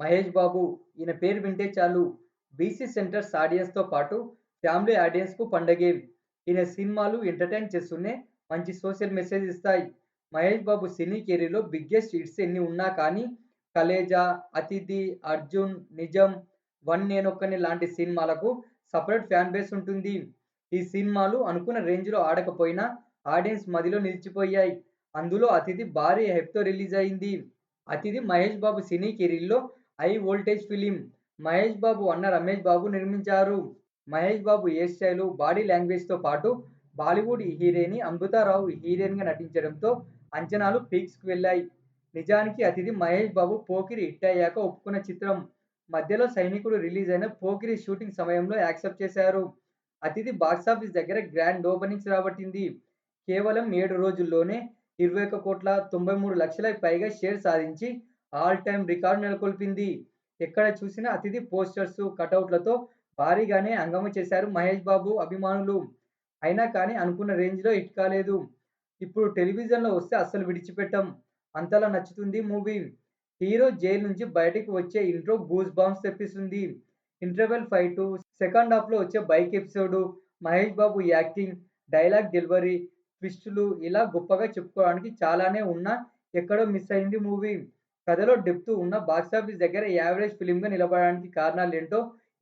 మహేష్ బాబు. ఈయన పేరు వింటే చాలు. బీసీ సెంటర్స్ ఆడియన్స్తో పాటు ఫ్యామిలీ ఆడియన్స్కు పండగే ఈయన సినిమాలు ఎంటర్టైన్ చేస్తూనే మంచి సోషల్ మెసేజ్ ఇస్తాయి. మహేష్ బాబు సినీ కెరీర్లో బిగ్గెస్ట్ హిట్స్ ఎన్ని ఉన్నా కానీ కలేజా అతిథి అర్జున్ నిజం వన్ నేనొక్కని లాంటి సినిమాలకు సపరేట్ ఫ్యాన్ బేస్ ఉంటుంది. ఈ సినిమాలు అనుకున్న రేంజ్లో ఆడకపోయినా ఆడియన్స్ మదిలో నిలిచిపోయాయి. అందులో అతిథి భారీ హెప్తో రిలీజ్ అయింది. అతిథి మహేష్ బాబు సినీ కెరీర్లో high voltage film. Mahesh Babu అన్న రమేష్ బాబు నిర్మించారు. Mahesh Babu hair style body లాంగ్వేజ్తో పాటు బాలీవుడ్ హీరోయిన్ అమృతారావు హీరోయిన్గా నటించడంతో అంచనాలు పీక్స్కి వెళ్ళాయి. నిజానికి అతిథి మహేష్ బాబు పోకిరి హిట్ అయ్యాక ఒప్పుకున్న చిత్రం. మధ్యలో సైనికుడు రిలీజ్ అయిన పోకిరి షూటింగ్ సమయంలో యాక్సెప్ట్ చేశారు. అతిథి బాక్సాఫీస్ దగ్గర గ్రాండ్ ఓపెనింగ్స్ రాబట్టింది. కేవలం ఏడు రోజుల్లోనే ఇరవై ఒక కోట్ల తొంభై మూడు లక్షలకు పైగా షేర్ సాధించి ఆల్ టైమ్ రికార్డు నెలకొల్పింది. ఎక్కడ చూసినా అతిథి పోస్టర్స్ కటౌట్లతో భారీగానే అంగమ చేశారు మహేష్ బాబు అభిమానులు. అయినా కానీ అనుకున్న రేంజ్లో హిట్ కాలేదు. ఇప్పుడు టెలివిజన్లో వస్తే అస్సలు విడిచిపెట్టం. అంతలా నచ్చుతుంది మూవీ. హీరో జైలు నుంచి బయటకు వచ్చే ఇంట్రో గూస్ బాంబ్స్ తెప్పిస్తుంది. ఇంటర్వెల్ ఫైట్ సెకండ్ హాఫ్లో వచ్చే bike episode Mahesh Babu acting dialogue delivery ట్విస్టులు ఇలా గొప్పగా చెప్పుకోవడానికి చాలానే ఉన్నా ఎక్కడో మిస్ అయింది మూవీ. కథలో డెప్త్ ఉన్న బాక్సాఫీస్ దగ్గర యావరేజ్ ఫిలింగా నిలబడడానికి కారణాలు ఏంటో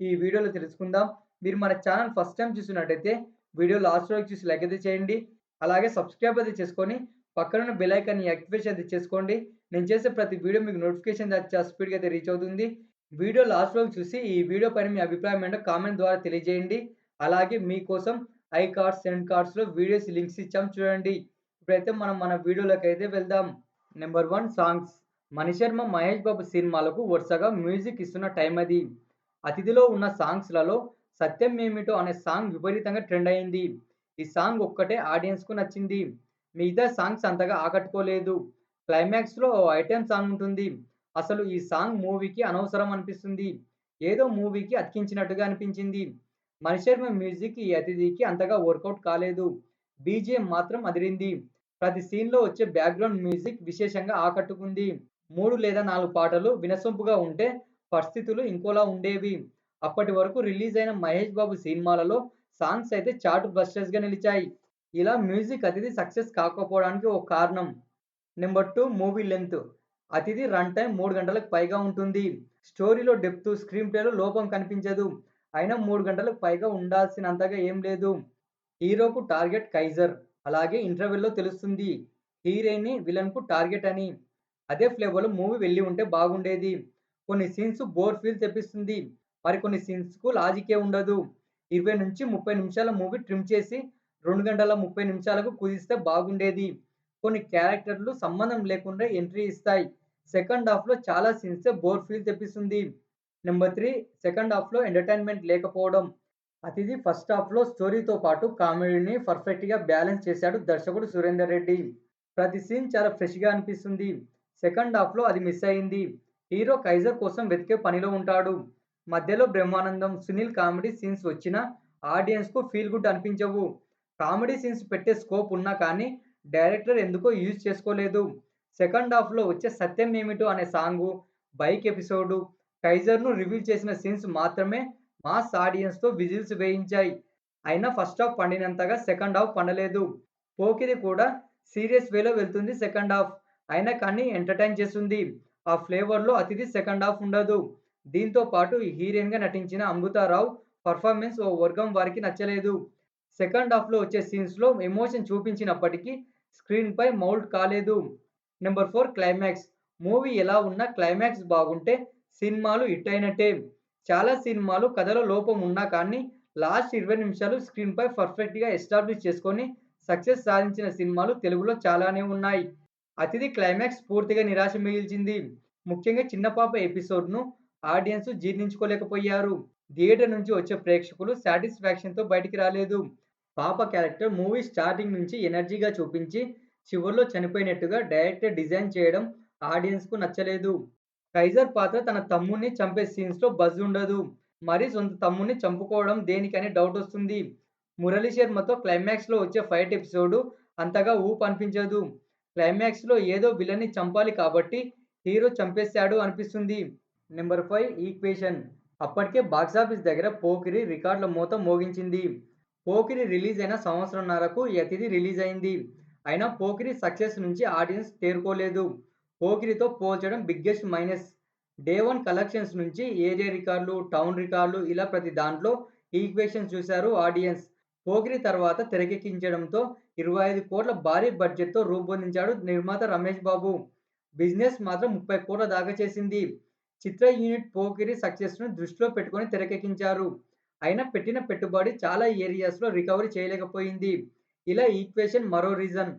ఈ వీడియోలో తెలుసుకుందాం. మీరు మన ఛానల్ ఫస్ట్ టైం చూసినట్టయితే వీడియో లాస్ట్ వరకు చూసి లైక్ అయితే చేయండి. అలాగే సబ్స్క్రైబ్ అయితే చేసుకొని పక్కన బెల్ ఐకాన్ని యాక్టివేషన్ అయితే చేసుకోండి. నేను చేసే ప్రతి వీడియో మీకు నోటిఫికేషన్ చాలా స్పీడ్గా అయితే రీచ్ అవుతుంది. వీడియో లాస్ట్ వరకు చూసి ఈ వీడియో పైన మీ అభిప్రాయం ఏంటో కామెంట్ ద్వారా తెలియజేయండి. అలాగే మీకోసం ఐ కార్డ్స్ సెండ్ కార్డ్స్లో వీడియోస్ లింక్స్ ఇచ్చాం చూడండి. ఇప్పుడైతే మనం మన వీడియోలోకి అయితే వెళ్దాం. Number one songs Mani Sharma Mahesh Babu సినిమాలకు వరుసగా మ్యూజిక్ ఇస్తున్న టైం అది. అతిథిలో ఉన్న సాంగ్స్లలో సత్యం ఏమిటో అనే సాంగ్ విపరీతంగా ట్రెండ్ అయింది. ఈ సాంగ్ ఒక్కటే ఆడియన్స్కు నచ్చింది. మిగతా సాంగ్స్ అంతగా ఆకట్టుకోలేదు. క్లైమాక్స్లో ఐటెం సాంగ్ ఉంటుంది. అసలు ఈ సాంగ్ మూవీకి అనవసరం అనిపిస్తుంది. ఏదో మూవీకి అతికించినట్టుగా అనిపించింది. మణిశర్మ మ్యూజిక్ ఈ అతిథికి అంతగా వర్కౌట్ కాలేదు. బీజిఎం మాత్రం అదిరింది. ప్రతి సీన్లో వచ్చే బ్యాక్గ్రౌండ్ మ్యూజిక్ విశేషంగా ఆకట్టుకుంది. మూడు లేదా నాలుగు పాటలు వినసొంపుగా ఉంటే పరిస్థితులు ఇంకోలా ఉండేవి. అప్పటి వరకు రిలీజ్ అయిన మహేష్ బాబు సినిమాలలో సాంగ్స్ అయితే చాటు బస్టర్స్గా నిలిచాయి. ఇలా మ్యూజిక్ అతిథి సక్సెస్ కాకపోవడానికి ఒక కారణం. Number two movie length Athidhi run time మూడు గంటలకు పైగా ఉంటుంది. స్టోరీలో డెప్త్ స్క్రీన్ ప్లేలో లోపం కనిపించదు. అయినా మూడు గంటలకు పైగా ఉండాల్సినంతగా ఏం లేదు. హీరోకు టార్గెట్ కైజర్. అలాగే ఇంటర్వెల్లో తెలుస్తుంది. హీరోయిన్ విలన్కు టార్గెట్ అని. అదే ఫ్లేవర్లో మూవీ వెళ్ళి ఉంటే బాగుండేది. కొన్ని సీన్స్ బోర్ ఫీల్ తెప్పిస్తుంది. మరి కొన్ని సీన్స్కు లాజికే ఉండదు. ఇరవై నుంచి ముప్పై నిమిషాల మూవీ ట్రిమ్ చేసి రెండు గంటల ముప్పై నిమిషాలకు కుదిస్తే బాగుండేది. కొన్ని క్యారెక్టర్లు సంబంధం లేకుండా ఎంట్రీ ఇస్తాయి. సెకండ్ హాఫ్లో చాలా సీన్స్ బోర్ ఫీల్ తెప్పిస్తుంది. నెంబర్ త్రీ సెకండ్ హాఫ్లో ఎంటర్టైన్మెంట్ లేకపోవడం. అతిథి ఫస్ట్ హాఫ్లో స్టోరీతో పాటు కామెడీని పర్ఫెక్ట్గా బ్యాలెన్స్ చేశాడు దర్శకుడు సురేందర్ రెడ్డి. ప్రతి సీన్ చాలా ఫ్రెష్గా అనిపిస్తుంది. సెకండ్ హాఫ్లో అది మిస్ అయింది. హీరో కైజర్ కోసం వెతికే పనిలో ఉంటాడు. మధ్యలో బ్రహ్మానందం సునీల్ కామెడీ సీన్స్ వచ్చినా ఆడియన్స్కు ఫీల్ గుడ్ అనిపించవు. కామెడీ సీన్స్ పెట్టే స్కోప్ ఉన్నా కానీ డైరెక్టర్ ఎందుకో యూజ్ చేసుకోలేదు. సెకండ్ హాఫ్లో వచ్చే సత్యం ఏమిటో అనే సాంగు బైక్ ఎపిసోడు కైజర్ను రివీల్ చేసిన సీన్స్ మాత్రమే మాస్ ఆడియన్స్తో విజిల్స్ వేయించాయి. అయినా ఫస్ట్ హాఫ్ పండినంతగా సెకండ్ హాఫ్ పండలేదు. పోకిరి కూడా సీరియస్ వేలో వెళ్తుంది సెకండ్ హాఫ్. అయినా కానీ ఎంటర్టైన్ చేస్తుంది. ఆ ఫ్లేవర్లో అతిథి సెకండ్ హాఫ్ ఉండదు. దీంతో పాటు హీరోయిన్గా నటించిన అమృతారావు పర్ఫార్మెన్స్ ఓ వర్గం వారికి నచ్చలేదు. సెకండ్ హాఫ్లో వచ్చే సీన్స్లో ఎమోషన్ చూపించినప్పటికీ స్క్రీన్పై మౌల్డ్ కాలేదు. Number four climax. మూవీ ఎలా ఉన్నా క్లైమాక్స్ బాగుంటే సినిమాలు హిట్ అయినట్టే. చాలా సినిమాలు కథలో లోపం ఉన్నా కానీ లాస్ట్ ఇరవై నిమిషాలు స్క్రీన్పై పర్ఫెక్ట్గా ఎస్టాబ్లిష్ చేసుకొని సక్సెస్ సాధించిన సినిమాలు తెలుగులో చాలానే ఉన్నాయి. అతిథి క్లైమాక్స్ పూర్తిగా నిరాశ మిగిల్చింది. ముఖ్యంగా చిన్న పాప ఎపిసోడ్ను ఆడియన్స్ జీర్ణించుకోలేకపోయారు. థియేటర్ నుంచి వచ్చే ప్రేక్షకులు సాటిస్ఫాక్షన్తో బయటికి రాలేదు. పాప క్యారెక్టర్ మూవీ స్టార్టింగ్ నుంచి ఎనర్జీగా చూపించి చివరిలో చనిపోయినట్టుగా డైరెక్టర్ డిజైన్ చేయడం ఆడియన్స్కు నచ్చలేదు. కైజర్ పాత్ర తన తమ్ముడిని చంపే సీన్స్లో బజ్ ఉండదు. మరి సొంత తమ్ముడిని చంపుకోవడం దేనికని డౌట్ వస్తుంది. మురళీ శర్మతో క్లైమాక్స్లో వచ్చే ఫైట్ ఎపిసోడు అంతగా ఊపు అనిపించదు. క్లైమాక్స్లో ఏదో విలన్ని చంపాలి కాబట్టి హీరో చంపేశాడు అనిపిస్తుంది నెంబర్ ఫైవ్ ఈక్వేషన్. అప్పటికే బాక్సాఫీస్ దగ్గర 'పోకిరి' రికార్డుల మూత మోగించింది. 'పోకిరి' రిలీజ్ అయిన సంవత్సరంన్నరకు యతిది రిలీజ్ అయింది. అయినా 'పోకిరి' సక్సెస్ నుంచి ఆడియన్స్ తేరుకోలేదు. 'పోకిరి'తో పోల్చడం biggest minus. Day one collections నుంచి ఏరియా రికార్డులు, టౌన్ రికార్డులు ఇలా ప్రతి దాంట్లో ఈక్వేషన్ చూశారు ఆడియన్స్. 'పోకిరి' తర్వాత తెరకెక్కించడంతో 25 కోట్ల భారీ బడ్జెట్‌తో రూపొందించాడు నిర్మాత రమేష్ బాబు. బిజినెస్ మాత్రం 30 కోట్ల దాకా చేసింది. చిత్ర యూనిట్ 'పోకిరి' సక్సెస్‌ను దృష్టిలో పెట్టుకొని తెరకెక్కించారు. అయినా పెట్టిన పెట్టుబడి చాలా ఏరియాస్‌లో రికవరీ చేయలేకపోయింది. ఇలా ఈక్వేషన్ మరో రీజన్.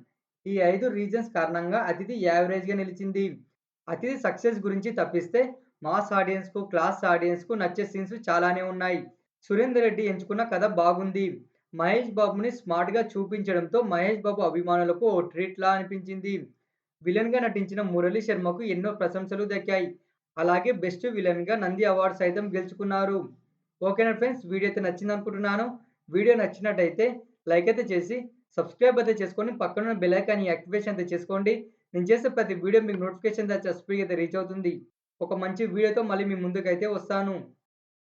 ఈ ఐదు రీజన్స్ కారణంగా 'అతిథి' యావరేజ్‌గా నిలిచింది. 'అతిథి' సక్సెస్ గురించి తప్పిస్తే మాస్ ఆడియన్స్‌కు, క్లాస్ ఆడియన్స్‌కు నచ్చే సీన్స్ చాలానే ఉన్నాయి. సురేందర్ రెడ్డి ఎంచుకున్న కథ బాగుంది. మహేష్ బాబుని స్మార్ట్‌గా చూపించడంతో మహేష్ బాబు అభిమానులకు ఓ ట్రీట్‌లా అనిపించింది. విలన్‌గా నటించిన మురళీ శర్మకు ఎన్నో ప్రశంసలు దక్కాయి. అలాగే బెస్ట్ విలన్‌గా నంది అవార్డు సైతం గెలుచుకున్నారు. ఓకేనా ఫ్రెండ్స్ వీడియో అయితే నచ్చిందనుకుంటున్నాను. వీడియో నచ్చినట్టయితే లైక్ అయితే చేసి, సబ్స్క్రైబ్ అయితే చేసుకొని పక్కనున్న బెల్ ఐకాన్‌ని యాక్టివేషన్ అయితే చేసుకోండి. నేను చేసే ప్రతి వీడియో మీకు నోటిఫికేషన్ ద్వారా స్పీడ్‌గా అయితే రీచ్ అవుతుంది. ఒక మంచి వీడియోతో మళ్ళీ మీ ముందుకైతే వస్తాను.